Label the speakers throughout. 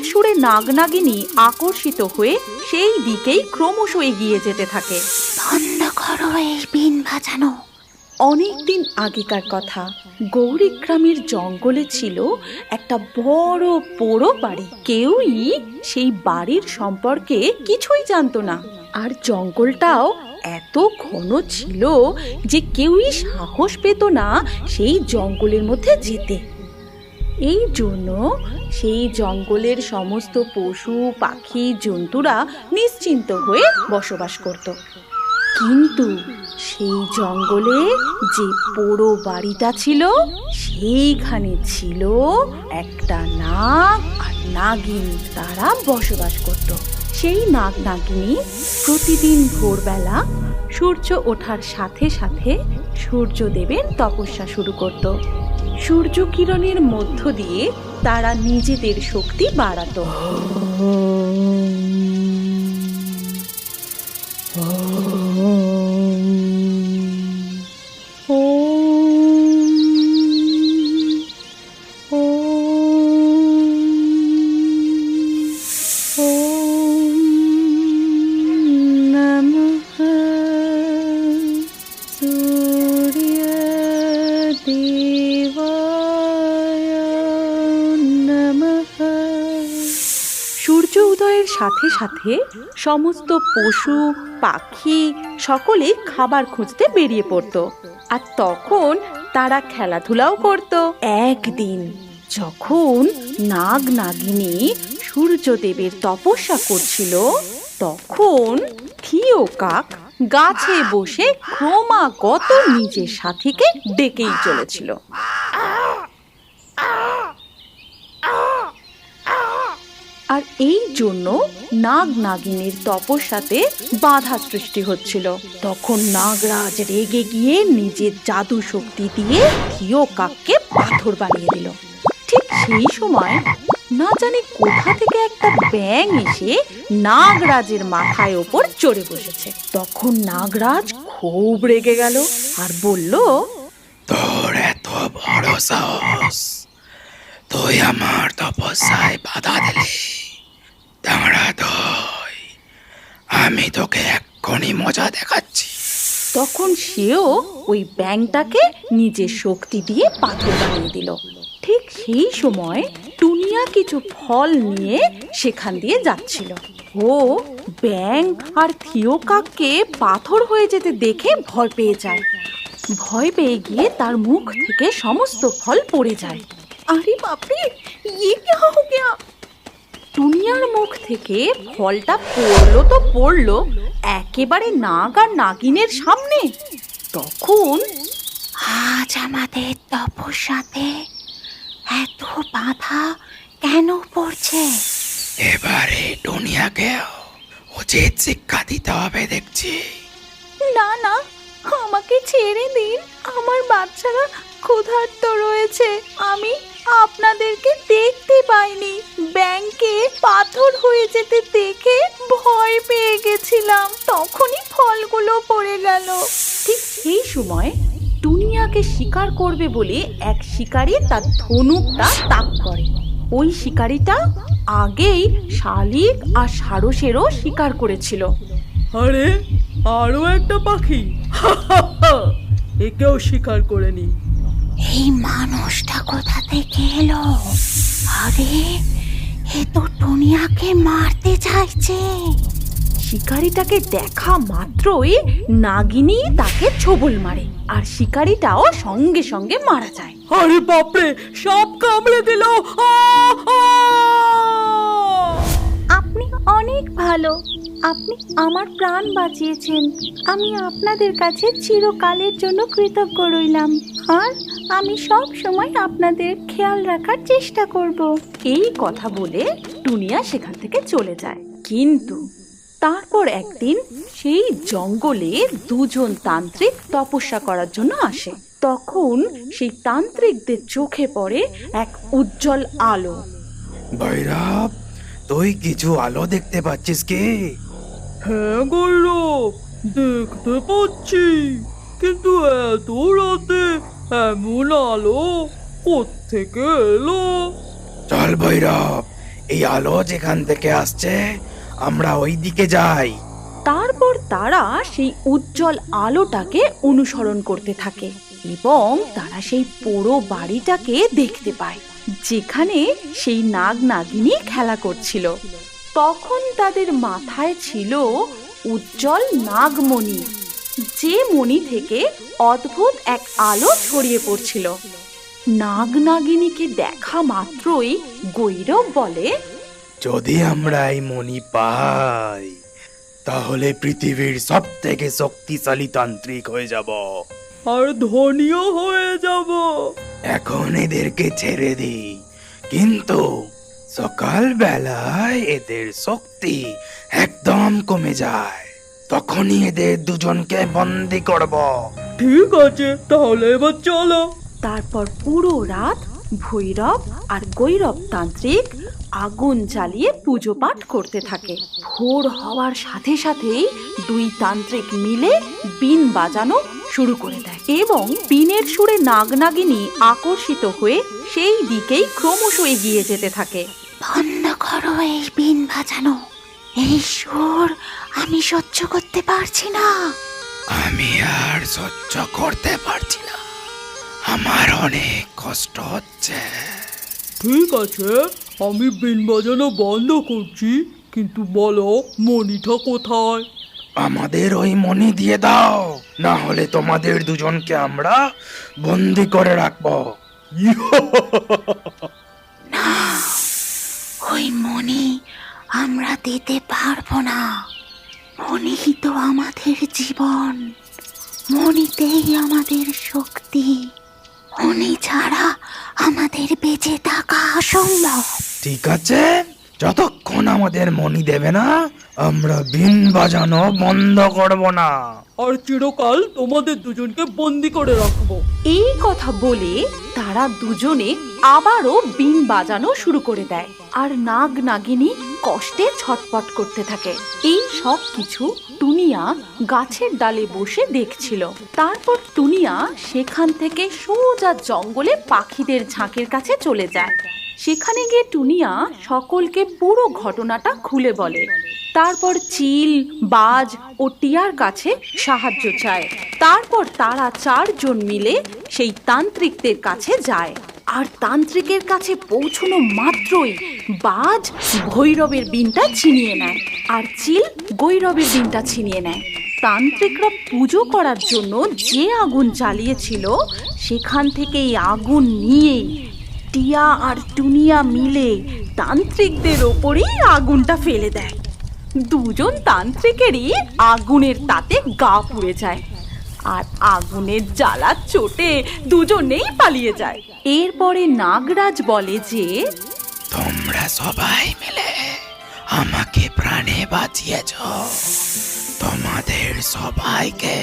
Speaker 1: গানের সুরে নাগনাগিনী আকর্ষিত হয়ে সেই দিকেই ক্রমশ এগিয়ে যেতে থাকে।
Speaker 2: বন্ধ করো এই বিন বাজানো।
Speaker 1: অনেক দিন আগেকার কথা গৌরীগ্রামের জঙ্গলে ছিল একটা বড় পোড়ো বাড়ি। কেউই সেই বাড়ির সম্পর্কে কিছুই জানতো না। আর জঙ্গলটাও এত ঘন ছিল যে কেউই সাহস পেত না সেই জঙ্গলের মধ্যে যেতে। এই জন্য সেই জঙ্গলের সমস্ত পশু, পাখি, জন্তুরা নিশ্চিন্ত হয়ে বসবাস করত। কিন্তু সেই জঙ্গলে যে পোড়ো বাড়িটা ছিল, সেইখানে ছিল একটা নাগ আর নাগিন। তারা বসবাস করত। সেই নাগ নাগিনী প্রতিদিন ভোরবেলা সূর্য ওঠার সাথে সাথে সূর্যদেবের তপস্যা শুরু করত। সূর্য কিরণের মধ্য দিয়ে তারা নিজেদের শক্তি বাড়াতো। সাথে সাথে সমস্ত পশু, পাখি সকলে খাবার খুঁজতে বেরিয়ে পড়ত। আর তখন তারা খেলাধুলাও করত। একদিন যখন নাগ নাগিনী সূর্যদেবের তপস্যা করছিল, তখন থিও কাক গাছে বসে ক্রমাগত নিজের সাথীকে ডেকেই চলেছিল। আর এই জন্য নাগ নাগিনীর তপস্যাতে বাধা সৃষ্টি হচ্ছিল। তখন নাগরাজ রেগে গিয়ে নিজের জাদু শক্তি দিয়ে থিও কাককে পাথর বানিয়ে দিল। ঠিক সেই সময় না জানি কোথা থেকে একটা ব্যাং এসে নাগরাজের মাথায় ওপর চড়ে বসেছে। তখন নাগরাজ খুব রেগে গেল আর বলল,
Speaker 3: তোর এত বড় সাহস, তুই আমার তপস্যায় বাধা দিলি দাঁড়া আমি তোকে এক্ষুনি মজা দেখাচ্ছি।
Speaker 1: তখন সেও ওই ব্যাংটাকে নিজের শক্তি দিয়ে পাথর বানিয়ে দিল। ঠিক সেই সময় টুনিয়া কিছু ফল নিয়ে সেখান দিয়ে যাচ্ছিল। ও ব্যাং আর থিওকাককে পাথর হয়ে যেতে দেখে ভয় পেয়ে যায়। ভয় পেয়ে গিয়ে তার মুখ থেকে সমস্ত ফল পড়ে যায়। আরে বাপরে ইয়ে কে হো টুনিয়ার মুখ থেকে ফলটা পড়ল তো পড়ল একেবারে নাগ আর নাগিনের সামনে। তখন
Speaker 2: আজ আমাদের তপস্যাতে এত বাধা কেন পড়ছে?
Speaker 3: এবারে দুনিয়াকেও উচিত শিক্ষা দিতে হবে দেখছি।
Speaker 1: না না আমাকে ছেড়ে দিন। আমার বাচ্চারা ক্ষুধার্ত রয়েছে। আমি আপনাদেরকে দেখতে পাইনি। ব্যাংকে পাথর হয়ে যেতে দেখে ভয় পেয়ে গেছিলাম। তখনই ফলগুলো পড়ে গেল। ঠিক সেই সময় টুনিয়াকে শিকার করবে বলে এক শিকারী তার ধনুকটা তাক করে। ওই শিকারীটা আগেই শালিক আর সারসেরও শিকার করেছিল।
Speaker 4: আরে, আরও একটা পাখি। একেও শিকার করে নি
Speaker 2: এই মানুষটা কোথা থেকে এলো? আরে এ তো টুনিয়াকে মারতে চাইছে।
Speaker 1: শিকারিটাকে দেখা মাত্রই নাগিনী তাকে ছবল মারে আর শিকারিটাও সঙ্গে সঙ্গে মারা যায়।
Speaker 4: আরে বাপরে সব কামড়ে দিল!
Speaker 1: আপনি অনেক ভালো। আপনি আমার প্রাণ বাঁচিয়েছেন। আমি আপনাদের কাছে চিরকালের জন্য কৃতজ্ঞ রইলাম। আর আমি সব সময় আপনাদের খেয়াল রাখার চেষ্টা করব। এই কথা বলে টুনিয়া সেখান থেকে চলে যায়। কিন্তু তারপর একদিন সেই জঙ্গলে দুজন তান্ত্রিক তপস্যা করার জন্য আসে। তখন সেই তান্ত্রিকদের চোখে পড়ে এক উজ্জ্বল আলো।
Speaker 3: ভৈরব তুই কিছু আলো দেখতে পাচ্ছিস কি?
Speaker 4: হ্যাঁ গৌরব দেখতে পাচ্ছি। কিন্তু এত রাতে এমন আলো কোত্থেকে এলো?
Speaker 3: চল ভৈরব এই আলো যেখান থেকে আসছে আমরা ওই দিকে যাই।
Speaker 1: তারপর তারা সেই উজ্জ্বল আলোটাকে অনুসরণ করতে থাকে এবং তারা সেই পোড়ো বাড়িটাকে দেখতে পায় যেখানে সেই নাগ নাগিনী খেলা করছিল। তখন তাদের মাথায় ছিল উজ্জ্বল নাগমণি যে মণি থেকে অদ্ভুত এক আলো ছড়িয়ে পড়ছিল। নাগ নাগিনীকে দেখা মাত্রই গৈরব বলে
Speaker 3: যদি আমরা এই মণি পাই তাহলে পৃথিবীর সব থেকে শক্তিশালী তান্ত্রিক হয়ে যাব।
Speaker 4: আর ধনীও হয়ে যাব।
Speaker 3: এখন এদেরকে ছেড়ে দিই কিন্তু সকাল বেলায় এদের শক্তি একদম কমে যায়। তখনই এদের দুজনকে বন্দি করব।
Speaker 4: ঠিক আছে তাহলে এবার চলো।
Speaker 1: তারপর পুরো রাত ভৈরব আর গৈরব তান্ত্রিক আগুন জ্বালিয়ে পুজো পাঠ করতে থাকে। ভোর হওয়ার সাথে সাথেই দুই তান্ত্রিক মিলে বিন বাজানো শুরু করে দেয় এবং বিনের সুরে নাগনাগিনী আকর্ষিত হয়ে সেই দিকেই ক্রমশ এগিয়ে যেতে থাকে।
Speaker 2: বন্ধ করো এই বিন বাজানো। এই সুর আমি সহ্য করতে পারছি না।
Speaker 3: আমি আর সহ্য করতে পারছি না। আমার অনেক কষ্ট হচ্ছে।
Speaker 4: ঠিক আছে আমি বিন বাজানো বন্ধ করছি কিন্তু বলো মনিটা কোথায়?
Speaker 3: আমাদের ওই মনি দিয়ে দাও না হলে তোমাদের দুজনকে আমরা বন্দি করে রাখব।
Speaker 2: ওই মনি আমরা দিতে পারব না। মনি তো আমাদের জীবন। মনিতেই আমাদের শক্তি। মনি ছাড়া আমাদের বেঁচে থাকা অসম্ভব।
Speaker 3: ঠিক আছে। যতক্ষণ আমাদের মনি দেবে না আমরা বিন বাজানো বন্ধ করব না।
Speaker 4: আর চিরকাল তোমাদের দুজনকে বন্দি করে রাখব।
Speaker 1: এই কথা বলে তারা দুজনে আবারও বিন বাজানো শুরু করে দেয়। আর নাগ নাগিনী কষ্টে ছটপট করতে থাকে। এই সব কিছু টুনিয়া গাছের ডালে বসে দেখছিল। তারপর টুনিয়া সেখান থেকে সোজা জঙ্গলে পাখিদের ঝাঁকের কাছে চলে যায়। সেখানে গিয়ে টুনিয়া সকলকে পুরো ঘটনাটা খুলে বলে। তারপর চিল, বাজ ও টিয়ার কাছে সাহায্য চায়। তারপর তারা চারজন মিলে সেই তান্ত্রিকদের কাছে যায়। আর তান্ত্রিকের কাছে পৌঁছনো মাত্রই বাজ ভৈরবের বিনটা ছিনিয়ে নেয় আর চিল গৈরবের বিনটা ছিনিয়ে নেয়। তান্ত্রিকরা পুজো করার জন্য যে আগুন জ্বালিয়েছিল, সেখান থেকে এই আগুন নিয়েই টিয়া আর টুনিয়া মিলে তান্ত্রিকদের ওপরেই আগুনটা ফেলে দেয়। দুজন তান্ত্রিকেরই আগুনের তাতে গা পুড়ে যায় আর আগুনের জ্বালা চোটে দুজনেই পালিয়ে যায়। এরপরে নাগরাজ বলে যে
Speaker 3: তোমরা সবাই মিলে আমাকে প্রাণে বাঁচিয়েছ। তোমাদের সবাইকে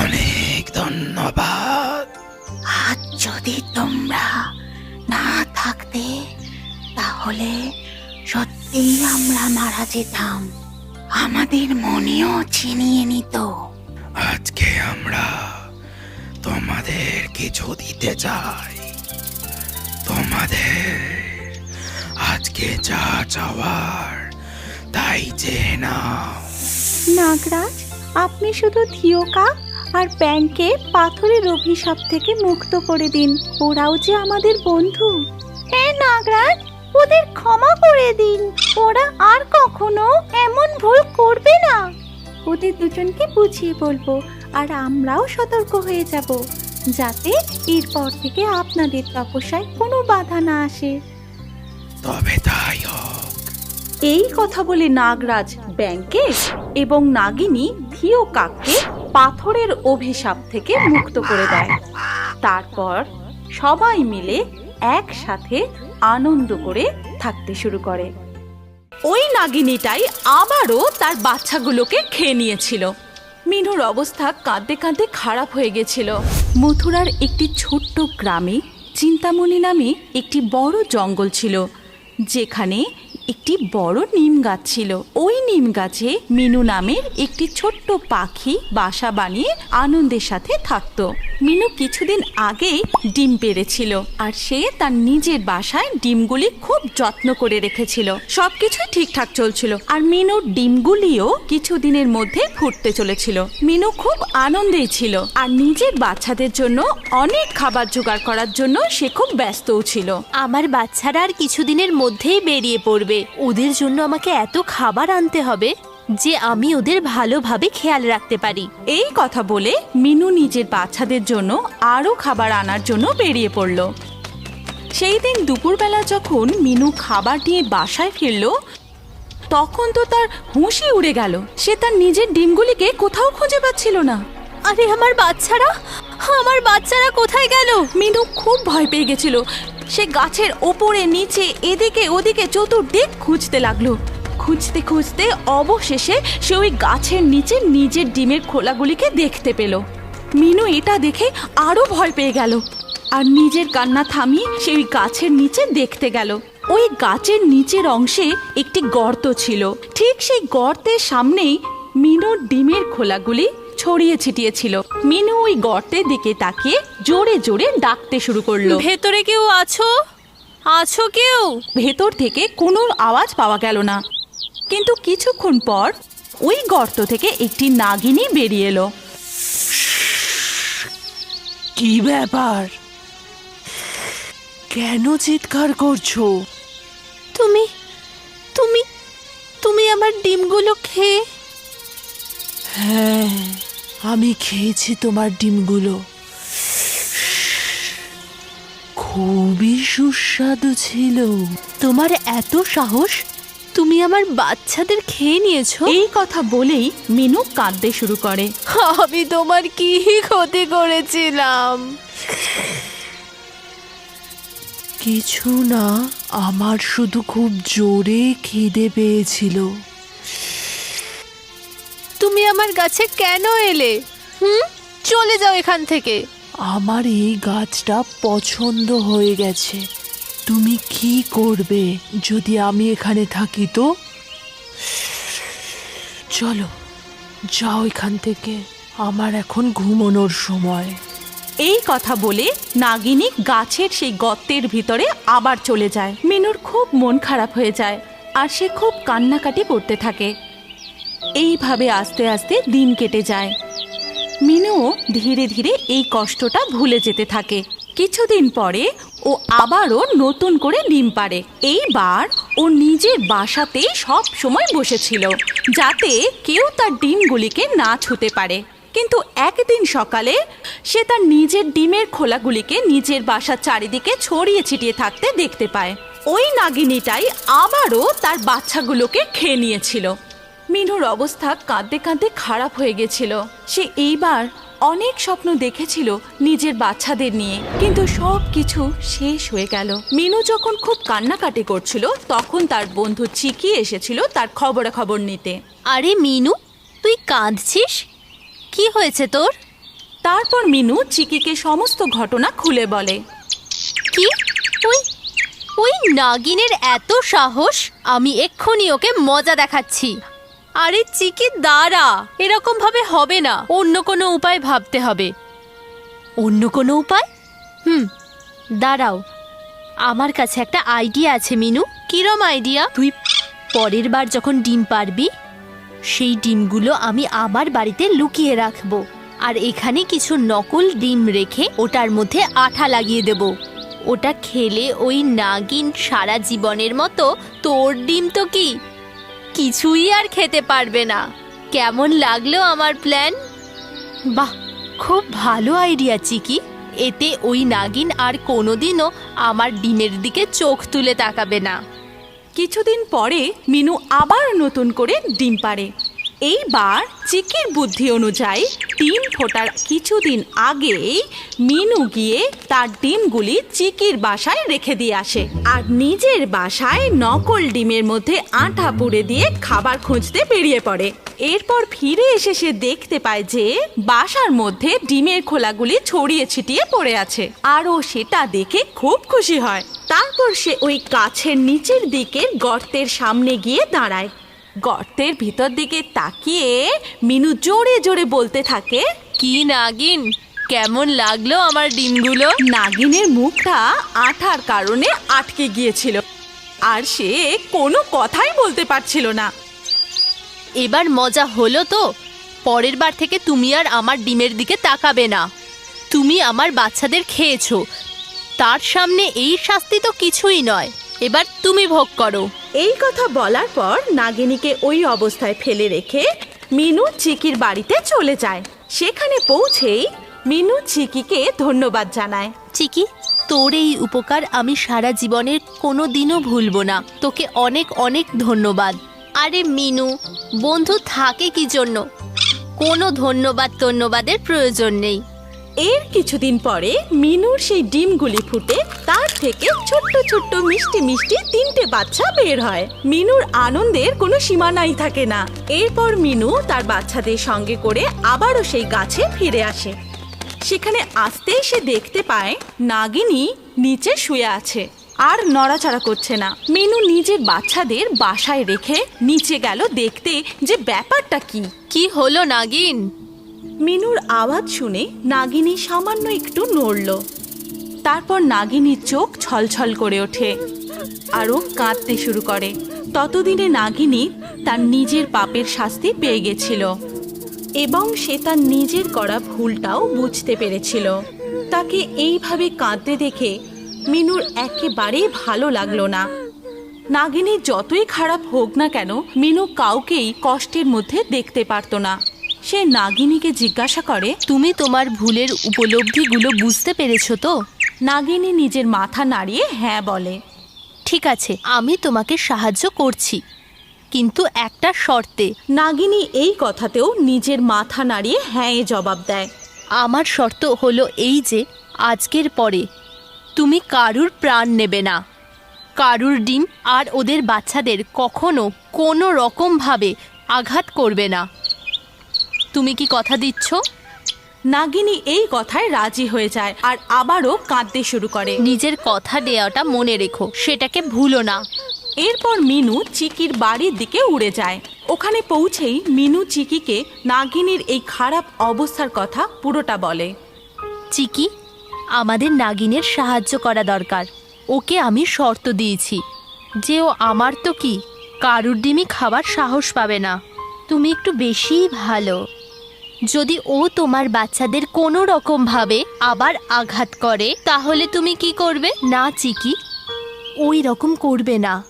Speaker 3: অনেক ধন্যবাদ।
Speaker 2: আজ যদি তোমরা না থাকতে তাহলে সত্যিই আমরা মারা যেতাম। আমাদের মনেও ছিনিয়ে নিত।
Speaker 3: আজকে আমরা তোমাদের কিছু দিতে চাই। তোমাদের আজকে যা চাওয়ার তাই চেয়ে নাও।
Speaker 1: নাগরাজ আপনি শুধু থিওকা আর ব্যাংকে পাথরের অভিশাপ থেকে মুক্ত করে দিন। ওরাও যে আমাদের বন্ধু। হ্যাঁ নাগরাজ ওদের ক্ষমা করে দিন। ওরা আর কখনো এমন ভুল করবে না। ওদের দুজনকে বুঝিয়ে বলব আর আমরাও সতর্ক হয়ে যাব যাতে এরপর থেকে আপনাদের তপস্যায় কোনো বাধা না আসে।
Speaker 3: তবে তাই হোক।
Speaker 1: এই কথা বলে নাগরাজ ব্যাংকে এবং নাগিনী থিও কাককে পাথরের অভিশাপ থেকে মুক্ত করে দেয়। তারপর সবাই মিলে একসাথে আনন্দ করে থাকতে শুরু করে। ওই নাগিনীটাই আবারও তার বাচ্চাগুলোকে খেয়ে নিয়েছিল। মিনুর অবস্থা কাঁদতে কাঁদতে খারাপ হয়ে গেছিল। মথুরার একটি ছোট্ট গ্রামে চিন্তামণি নামে একটি বড় জঙ্গল ছিল, যেখানে একটি বড় নিম গাছ ছিল। ওই নিম গাছে মিনু নামের একটি ছোট্ট পাখি বাসা বানিয়ে আনন্দের সাথে থাকতো। মিনু কিছুদিন আগেই ডিম পেড়েছিল আর সে তার নিজের বাসায় ডিমগুলি খুব যত্ন করে রেখেছিল। সবকিছুই ঠিকঠাক চলছিল আর মিনুর ডিমগুলিও কিছুদিনের মধ্যে ফুটতে চলেছিল। মিনু খুব আনন্দেই ছিল আর নিজের বাচ্চাদের জন্য অনেক খাবার জোগাড় করার জন্য সে খুব ব্যস্তও ছিল।
Speaker 5: আমার বাচ্চারা আর কিছুদিনের মধ্যেই বেরিয়ে পড়বে। ওদের জন্য আমাকে এত খাবার আনতে হবে যে আমি ওদের ভালোভাবে খেয়াল রাখতে পারি।
Speaker 1: এই কথা বলে মিনু নিজের বাচ্চাদের জন্য আরও খাবার আনার জন্য বেরিয়ে পড়ল। সেই দিন দুপুরবেলা যখন মিনু খাবার নিয়ে বাসায় ফিরল তখন তো তার হুঁশি উড়ে গেল। সে তার নিজের ডিমগুলিকে কোথাও খুঁজে পাচ্ছিল না।
Speaker 5: আরে আমার বাচ্চারা আমার বাচ্চারা কোথায় গেল?
Speaker 1: মিনু খুব ভয় পেয়ে গেছিল। সে গাছের ওপরে, নিচে, এদিকে, ওদিকে চতুর্দিক খুঁজতে লাগল। খুঁজতে খুঁজতে অবশেষে সে ওই গাছের নিচে নিজের ডিমের খোলাগুলিকে দেখতে পেল। মিনু এটা দেখে আরও ভয় পেয়ে গেল আর নিজের কান্না থামিয়ে সে ওই গাছের নিচে দেখতে গেল। ওই গাছের নিচের অংশে একটি গর্ত ছিল। ঠিক সেই গর্তের সামনেই মিনুর ডিমের খোলাগুলি ছড়িয়ে ছিটিয়ে ছিল মিনু ওই গর্তের দিকে তাকিয়ে জোরে জোরে ডাকতে শুরু করল।
Speaker 5: ভেতরে কেউ আছো? আছো কেউ?
Speaker 1: ভেতর থেকে কোনো আওয়াজ পাওয়া গেল না। কিন্তু কিছুক্ষণ পর ওই গর্ত থেকে একটি নাগিনী বেরিয়ে এলো।
Speaker 6: কি ব্যাপার? কেন চিৎকার করছ?
Speaker 5: তুমি তুমি তুমি আমার ডিমগুলো খেয়ে
Speaker 6: হ্যাঁ আমি খেয়েছি তোমার ডিমগুলো। খুবই সুস্বাদু ছিল।
Speaker 5: তোমার এত সাহস? তুমি আমার বাচ্চাদের খেয়ে নিয়েছো?
Speaker 1: এই কথা বলেই মিনু কাঁদতে শুরু করে।
Speaker 5: আমি তোমার কি ক্ষতি করেছিলাম?
Speaker 6: কিছু না আমার শুধু খুব জোরে খিদে পেয়েছিল।
Speaker 5: তুমি আমার গাছে কেন এলে? হুম? চলে যাও এখান থেকে।
Speaker 6: আমার এই গাছটা পছন্দ হয়ে গেছে। তুমি কি করবে যদি আমি এখানে থাকি তো? চলো যাও এখান থেকে। আমার এখন ঘুমানোর সময়।
Speaker 1: এই কথা বলে নাগিনী গাছের সেই গর্তের ভিতরে আবার চলে যায়। মিনুর খুব মন খারাপ হয়ে যায় আর সে খুব কান্নাকাটি করতে থাকে। এইভাবে আস্তে আস্তে দিন কেটে যায়। মিনুও ধীরে ধীরে এই কষ্টটা ভুলে যেতে থাকে। কিছুদিন পরে ও আবারও নতুন করে ডিম পাড়ে। এইবার ও নিজের বাসাতেই সব সময় বসেছিল, যাতে কেউ তার ডিমগুলিকে না ছুতে পারে। কিন্তু একদিন সকালে সে তার নিজের ডিমের খোলাগুলিকে নিজের বাসার চারিদিকে ছড়িয়ে ছিটিয়ে থাকতে দেখতে পায়। ওই নাগিনীটাই আবারও তার বাচ্চাগুলোকে খেয়ে নিয়েছিল। মিনুর অবস্থা কাঁদতে কাঁদতে খারাপ হয়ে গেছিল। সে এইবার অনেক স্বপ্ন দেখেছিল নিজের বাচ্চাদের নিয়ে কিন্তু সব কিছু শেষ হয়ে গেল। মিনু যখন খুব কান্নাকাটি করছিল তখন তার বন্ধু চিকি এসেছিল তার খবরাখবর নিতে।
Speaker 5: আরে মিনু তুই কাঁদছিস? কি হয়েছে তোর?
Speaker 1: তারপর মিনু চিকিকে সমস্ত ঘটনা খুলে বলে।
Speaker 5: কি? ওই ওই নাগিনের এত সাহস আমি এক্ষুনি ওকে মজা দেখাচ্ছি। আরে চিকি, দাঁড়া। এরকম ভাবে হবে না। অন্য কোনো উপায় ভাবতে হবে। অন্য কোনো উপায়? হুম, দাঁড়াও। আমার কাছে একটা আইডিয়া আছে, মিনু। কিরম আইডিয়া? তুই পরের বার যখন ডিম পারবি, সেই ডিমগুলো আমি আমার বাড়িতে লুকিয়ে রাখব। আর এখানে কিছু নকল ডিম রেখে ওটার মধ্যে আঠা লাগিয়ে দেব। ওটা খেলে ওই নাগিন সারা জীবনের মতো তোর ডিম তো কি? কিছুই আর খেতে পারবে না। কেমন লাগল আমার প্ল্যান বাহ, খুব ভালো আইডিয়া চিকি। এতে ওই নাগিন আর কোনোদিনও আমার ডিমের দিকে চোখ তুলে তাকাবে না।
Speaker 1: কিছুদিন পরে মিনু আবার নতুন করে ডিম পাড়ে। এইবার চিকির বুদ্ধি অনুযায়ী ডিম ফোটার কিছুদিন আগেই মিনু গিয়ে তার ডিমগুলি চিকির বাসায় রেখে দিয়ে আসে। আর নিজের বাসায় নকল ডিমের মধ্যে আঠা পুড়ে দিয়ে খাবার খুঁজতে বেরিয়ে পড়ে। এরপর ফিরে এসে সে দেখতে পায় যে বাসার মধ্যে ডিমের খোলাগুলি ছড়িয়ে ছিটিয়ে পড়ে আছে। আর ও সেটা দেখে খুব খুশি হয়। তারপর সে ওই কাছের নিচের দিকে গর্তের সামনে গিয়ে দাঁড়ায়। গর্তের ভিতর দিকে তাকিয়ে মিনু জোরে জোরে বলতে থাকে
Speaker 5: কি নাগিন? কেমন লাগল আমার ডিমগুলো?
Speaker 1: নাগিনের মুখটা আঠার কারণে আটকে গিয়েছিল আর সে কোনো কথাই বলতে পারছিল না।
Speaker 5: এবার মজা হলো তো পরের বার থেকে তুমি আর আমার ডিমের দিকে তাকাবে না। তুমি আমার বাচ্চাদের খেয়েছো তার সামনে এই শাস্তি তো কিছুই নয়। এবার তুমি ভোগ করো।
Speaker 1: এই কথা বলার পর নাগিনীকে ওই অবস্থায় ফেলে রেখে মিনু চিকির বাড়িতে চলে যায়। সেখানে পৌঁছেই মিনু চিকিকে ধন্যবাদ জানায়।
Speaker 5: চিকি তোর এই উপকার আমি সারা জীবনের কোনো দিনও ভুলবো না। তোকে অনেক অনেক ধন্যবাদ। আরে মিনু বন্ধু থাকে কি জন্য? কোনো ধন্যবাদ ধন্যবাদের প্রয়োজন নেই।
Speaker 1: এর কিছুদিন পরে মিনুর সেই ডিমগুলি ফুটে তার থেকে ছোট্ট ছোট্ট মিষ্টি মিষ্টি তিনটে বাচ্চা বের হয়। মিনুর আনন্দের কোনো সীমানাই থাকে না। এরপর মিনু তার বাচ্চাদের সঙ্গে করে আবারও সেই গাছে ফিরে আসে। সেখানে আসতেই সে দেখতে পায় নাগিনী নিচে শুয়ে আছে আর নড়াচড়া করছে না। মিনু নিজের বাচ্চাদের বাসায় রেখে নিচে গেল দেখতে যে ব্যাপারটা কি?
Speaker 5: কি হলো নাগিন?
Speaker 1: মিনুর আওয়াজ শুনে নাগিনী সামান্য একটু নড়ল। তারপর নাগিনীর চোখ ছলছল করে ওঠে আরও কাঁদতে শুরু করে। ততদিনে নাগিনী তার নিজের পাপের শাস্তি পেয়ে গেছিল এবং সে তার নিজের করা ভুলটাও বুঝতে পেরেছিল। তাকে এইভাবে কাঁদতে দেখে মিনুর একেবারেই ভালো লাগল না। নাগিনী যতই খারাপ হোক না কেন, মিনু কাউকেই কষ্টের মধ্যে দেখতে পারতো না। সে নাগিনীকে জিজ্ঞাসা করে
Speaker 5: তুমি তোমার ভুলের উপলব্ধিগুলো বুঝতে পেরেছ তো?
Speaker 1: নাগিনী নিজের মাথা নাড়িয়ে হ্যাঁ বলে।
Speaker 5: ঠিক আছে আমি তোমাকে সাহায্য করছি। কিন্তু একটা শর্তে।
Speaker 1: নাগিনী এই কথাতেও নিজের মাথা নাড়িয়ে হ্যাঁ এ জবাব দেয়।
Speaker 5: আমার শর্ত হলো এই যে আজকের পরে। তুমি কারুর প্রাণ নেবে না। কারুর ডিম আর ওদের বাচ্চাদের কখনো কোনো রকমভাবে আঘাত করবে না। তুমি কি কথা দিচ্ছ?
Speaker 1: নাগিনী এই কথায় রাজি হয়ে যায় আর আবারও কাঁদতে শুরু করে।
Speaker 5: নিজের কথা দেওয়াটা মনে রেখো সেটাকে ভুলো না।
Speaker 1: এরপর মিনু চিকির বাড়ির দিকে উড়ে যায়। ওখানে পৌঁছেই মিনু চিকিকে নাগিনীর এই খারাপ অবস্থার কথা পুরোটা বলে।
Speaker 5: চিকি আমাদের নাগিনের সাহায্য করা দরকার। ওকে আমি শর্ত দিয়েছি। যে ও আমার তো কি কারুর ডিমি খাবার সাহস পাবে না। তুমি একটু বেশিই ভালো। যদি ও তোমার বাচ্চাদের কোনো রকমভাবে আবার আঘাত করে, তাহলে তুমি কি করবে? না, চিকি। ওই রকম করবে না।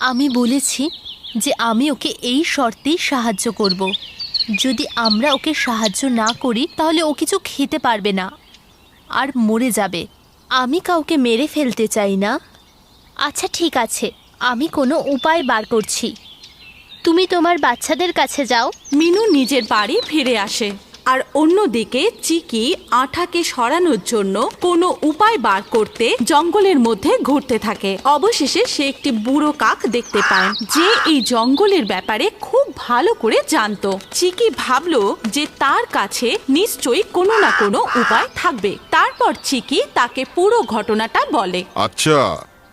Speaker 5: আমি বলেছি যে আমি ওকে এই শর্তেই সাহায্য করব। যদি আমরা ওকে সাহায্য না করি, তাহলে ও কিছু খেতে পারবে না আর মরে যাবে। আমি কাউকে মেরে ফেলতে চাই না। আচ্ছা ঠিক আছে। আমি কোনো উপায় বার করছি। তুমি তোমার বাচ্চাদের কাছে যাও।
Speaker 1: মিনু নিজের বাড়ি ফিরে আসে। আর অন্যদিকে চিকি আঠাকে সরানোর জন্য কোনো উপায় বার করতে জঙ্গলের মধ্যে ঘুরতে থাকে। অবশেষে সে একটি বুড়ো কাক দেখতে পায় যে এই জঙ্গলের ব্যাপারে খুব ভালো করে জানতো। চিকি ভাবলো যে তার কাছে নিশ্চয়ই কোনো না কোনো উপায় থাকবে। তারপর চিকি তাকে পুরো ঘটনাটা বলে।
Speaker 7: আচ্ছা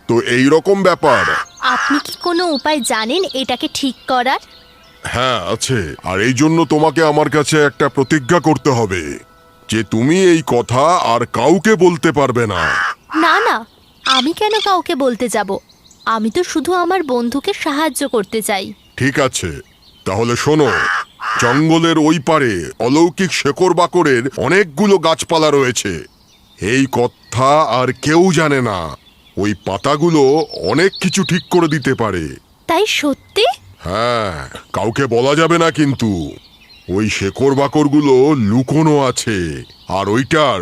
Speaker 7: তো এই রকম ব্যাপার।
Speaker 5: আপনি কি কোনো উপায় জানেন এটাকে ঠিক করার?
Speaker 7: হ্যাঁ আছে। আর এই জন্য তোমাকে আমার কাছে একটা প্রতিজ্ঞা করতে হবে যে তুমি এই কথা আর কাউকে বলতে পারবে না।
Speaker 5: না না আমি কেন কাউকে বলতে যাব? আমি তো শুধু আমার বন্ধুকে সাহায্য করতে চাই।
Speaker 7: ঠিক আছে। তাহলে শোনো জঙ্গলের ওই পারে অলৌকিক শেকড় বাকড়ের অনেকগুলো গাছপালা রয়েছে। এই কথা আর কেউ জানে না। ওই পাতাগুলো অনেক কিছু ঠিক করে দিতে পারে।
Speaker 5: তাই সত্যি?
Speaker 7: হ্যাঁ কাউকে বলা যাবে না কিন্তু। ওই শেকড় বাকড়গুলো লুকোনো আছে আর ওইটার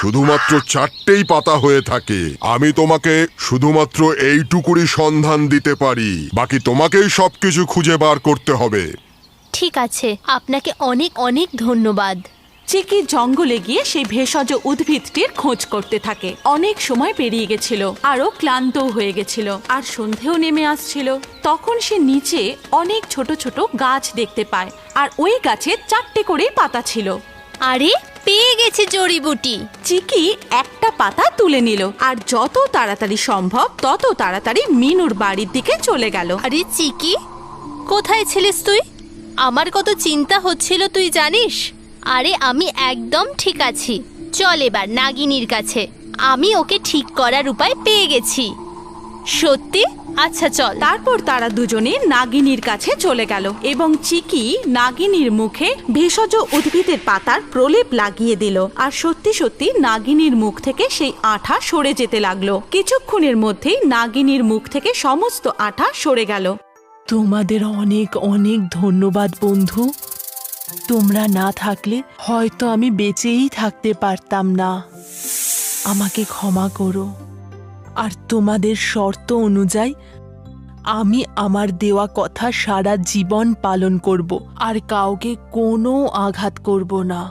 Speaker 7: শুধুমাত্র চারটেই পাতা হয়ে থাকে। আমি তোমাকে শুধুমাত্র এইটুকুরই সন্ধান দিতে পারি। বাকি তোমাকেই সবকিছু খুঁজে বার করতে হবে।
Speaker 5: ঠিক আছে আপনাকে অনেক অনেক ধন্যবাদ।
Speaker 1: চিকি জঙ্গলে গিয়ে সেই ভেষজ উদ্ভিদটির খোঁজ করতে থাকে। অনেক সময় পেরিয়ে গেছিল আরও ক্লান্তও হয়ে গেছিল আর সন্ধেও নেমে আসছিল। তখন সে নিচে অনেক ছোট ছোট গাছ দেখতে পায় আর ওই গাছে চারটে করেই পাতা ছিল।
Speaker 5: আরে পেয়ে গেছে জড়িবুটি।
Speaker 1: চিকি একটা পাতা তুলে নিল আর যত তাড়াতাড়ি সম্ভব তত তাড়াতাড়ি মিনুর বাড়ির দিকে চলে গেল।
Speaker 5: আরে চিকি কোথায় ছিলিস তুই? আমার কত চিন্তা হচ্ছিল তুই জানিস? আরে আমি একদম ঠিক আছি। চল এবার নাগিনীর কাছে। আমি ওকে ঠিক করার উপায় পেয়ে গেছি। সত্যি? আচ্ছা চল।
Speaker 1: তারপর তারা দুজনে নাগিনীর কাছে চলে গেল এবং চিকি নাগিনীর মুখে ভেষজ উদ্ভিদের পাতার প্রলেপ লাগিয়ে দিল। আর সত্যি সত্যি নাগিনীর মুখ থেকে সেই আঠা সরে যেতে লাগল। কিছুক্ষণের মধ্যেই নাগিনীর মুখ থেকে সমস্ত আঠা সরে গেল।
Speaker 6: তোমাদের অনেক অনেক ধন্যবাদ বন্ধু। তোমরা না থাকলে হয়তো আমি বেঁচেই থাকতে পারতাম না। আমাকে ক্ষমা করো। আর তোমাদের শর্ত অনুযায়ী আমি আমার দেওয়া কথা সারা জীবন পালন করব আর কাউকে কোনো আঘাত করব না।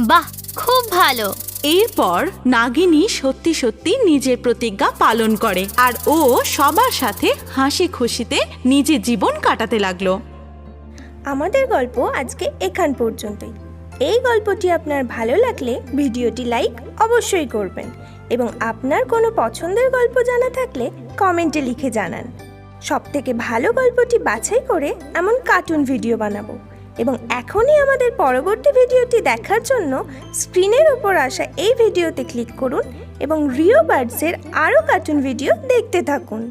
Speaker 5: বাহ খুব ভালো।
Speaker 1: এরপর নাগিনী সত্যি সত্যি নিজের প্রতিজ্ঞা পালন করে আর ও সবার সাথে হাসি খুশিতে নিজের জীবন কাটাতে লাগল।
Speaker 8: আমাদের গল্প আজকে এখান পর্যন্তই। এই গল্পটি আপনার ভালো লাগলে ভিডিওটি লাইক অবশ্যই করবেন এবং আপনার কোনো পছন্দের গল্প জানা থাকলে কমেন্টে লিখে জানান। সব থেকে ভালো গল্পটি বাছাই করে এমন কার্টুন ভিডিও বানাবো এবং এখনই আমাদের পরবর্তী ভিডিওটি দেখার জন্য স্ক্রিনের ওপর আসা এই ভিডিওতে ক্লিক করুন এবং রিও বার্ডসের আরও কার্টুন ভিডিও দেখতে থাকুন।